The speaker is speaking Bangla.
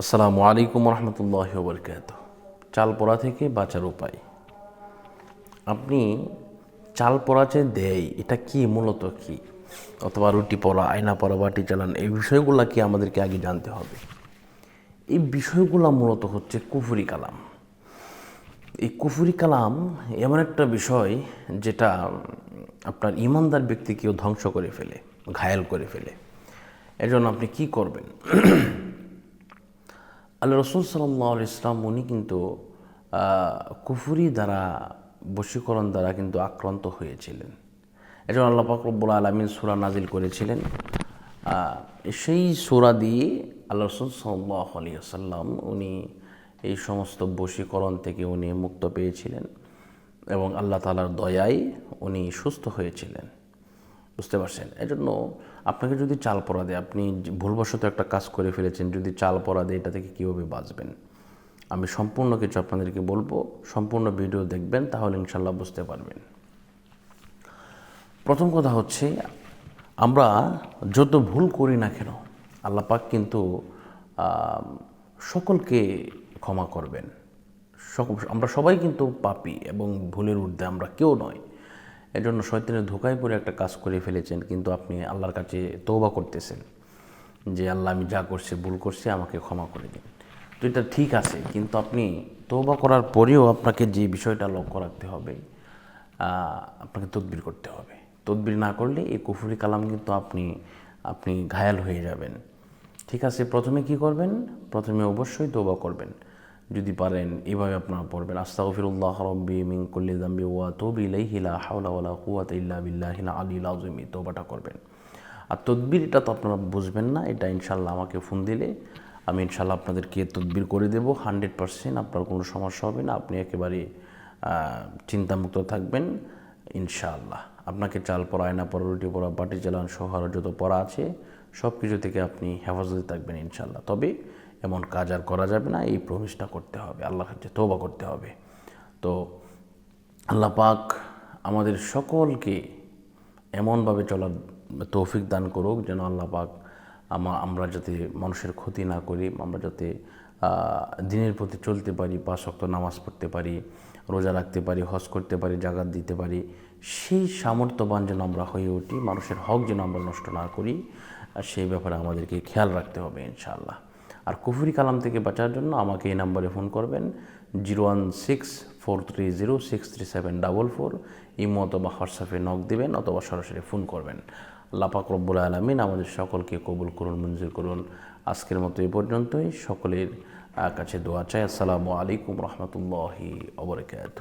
আসসালামু আলাইকুম রহমতুল্লাহ বরকাত চাল পোড়া থেকে বাঁচার উপায়। আপনি চাল পোড়া যে দেয়, এটা কি মূলত কি? অথবা রুটি পড়া, আয়না পড়া, বাটি চালান, এই বিষয়গুলো কি আমাদেরকে আগে জানতে হবে? এই বিষয়গুলো মূলত হচ্ছে কুফুরি কালাম। এই কুফুরি কালাম এমন একটা বিষয় যেটা আপনার ইমানদার ব্যক্তিকেও ধ্বংস করে ফেলে, ঘায়াল করে ফেলে। এজন্য আপনি কি করবেন? আল্লাহ রসুল সাল্লাহ ইসলাম উনি কিন্তু কুফুরি দ্বারা, বশীকরণ দ্বারা কিন্তু আক্রান্ত হয়েছিলেন। এজন্য আল্লাহ পাকরব্বুল আলমিন সুরা নাজিল করেছিলেন। সেই সুরা দিয়ে আল্লাহ রসুল সাল্লাহ আলিয়াল্লাম উনি এই সমস্ত বশীকরণ থেকে উনি মুক্ত পেয়েছিলেন এবং আল্লাহ তালার দয়ায় উনি সুস্থ হয়েছিলেন। বুঝতে পারছেন? এজন্য আপনাকে যদি চাল পড়া দেয়, আপনি ভুলবশত একটা কাজ করে ফেলেছেন, যদি চাল পড়া দেয়, এটা থেকে কীভাবে বাঁচবেন? আমি সম্পূর্ণ কিছু আপনাদেরকে বলব, সম্পূর্ণ ভিডিও দেখবেন, তাহলে ইনশাল্লাহ বুঝতে পারবেন। প্রথম কথা হচ্ছে, আমরা যত ভুল করি না কেন, আল্লাহ পাক কিন্তু সকলকে ক্ষমা করবেন। আমরা সবাই কিন্তু পাপি এবং ভুলের ঊর্ধ্বে আমরা কেউ নয় এজন্য শয়তানের ধোকায় পড়ে একটা কাজ করে ফেলেছেন, কিন্তু আপনি আল্লাহর কাছে তৌবা করতেছেন যে, আল্লাহ, আমি যা করছি, ভুল করছি, আমাকে ক্ষমা করে দিন। তো এটা ঠিক আছে, কিন্তু আপনি তৌবা করার পরেও আপনাকে যে বিষয়টা লক্ষ্য রাখতে হবে আপনাকে তদবির করতে হবে। তদবির না করলে এই কুফুরি কালাম কিন্তু আপনি আপনি ঘায়াল হয়ে যাবেন। ঠিক আছে, প্রথমে কি করবেন? প্রথমে অবশ্যই তৌবা করবেন। যদি পারেন, এভাবে আপনারা পড়বেন। আস্তাগফিরুল্লাহ রব্বি মিন কুল্লি যামবি ওয়া তুবু ইলাইহি, লা হাওলা ওয়ালা কুওয়াতা ইল্লা বিল্লাহিল আলিল আযীম। তৌবাটা করবেন। আর তদবির এটা তো আপনারা বুঝবেন না, এটা ইনশাল্লাহ আমাকে ফোন দিলে আমি ইনশাল্লাহ আপনাদেরকে তদবির করে দেবো। হান্ড্রেড পারসেন্ট আপনার কোনো সমস্যা হবে না, আপনি একেবারে চিন্তামুক্ত থাকবেন ইনশাআল্লাহ। আপনাকে চাল পড়া আয়না পড়া রুটি পড়া, বাটি চালান সহ যত পড়া আছে সব কিছু থেকে আপনি হেফাজতে থাকবেন ইনশাআল্লাহ। তবে এমন কাজ আর করা যাবে না, এই প্রমিসটা করতে হবে আল্লাহ কাছে তৌবা করতে হবে। তো আল্লাহ পাক আমাদের সকলকে এমনভাবে চলার তৌফিক দান করুক যেন আল্লাহ পাক আমা, আমরা যাতে মানুষের ক্ষতি না করি, আমরা যাতে দিনের প্রতি চলতে পারি বা শক্ত নামাজ পড়তে পারি, রোজা রাখতে পারি, হজ করতে পারি জাগাত দিতে পারি, সেই সামর্থ্যবান যেন আমরা হয়ে উঠি, মানুষের হক যেন আমরা নষ্ট না করি সেই ব্যাপারে আমাদেরকে খেয়াল রাখতে হবে ইনশাআল্লাহ। আর কুফুরি কালাম থেকে বাঁচার জন্য আমাকে এই নাম্বারে ফোন করবেন zero one six four three zero six three seven double four, imo অথবা হোয়াটসঅ্যাপে নক দেবেন অথবা সরাসরি ফোন করবেন। লাপাক রব্বুল আলমিন আমাদের সকলকে কবুল করুন, মঞ্জুর করুন। আজকের মতো এই পর্যন্তই। সকলের কাছে দোয়া চাই। আসসালামু আলাইকুম রহমতুল্লাহি অবরকাত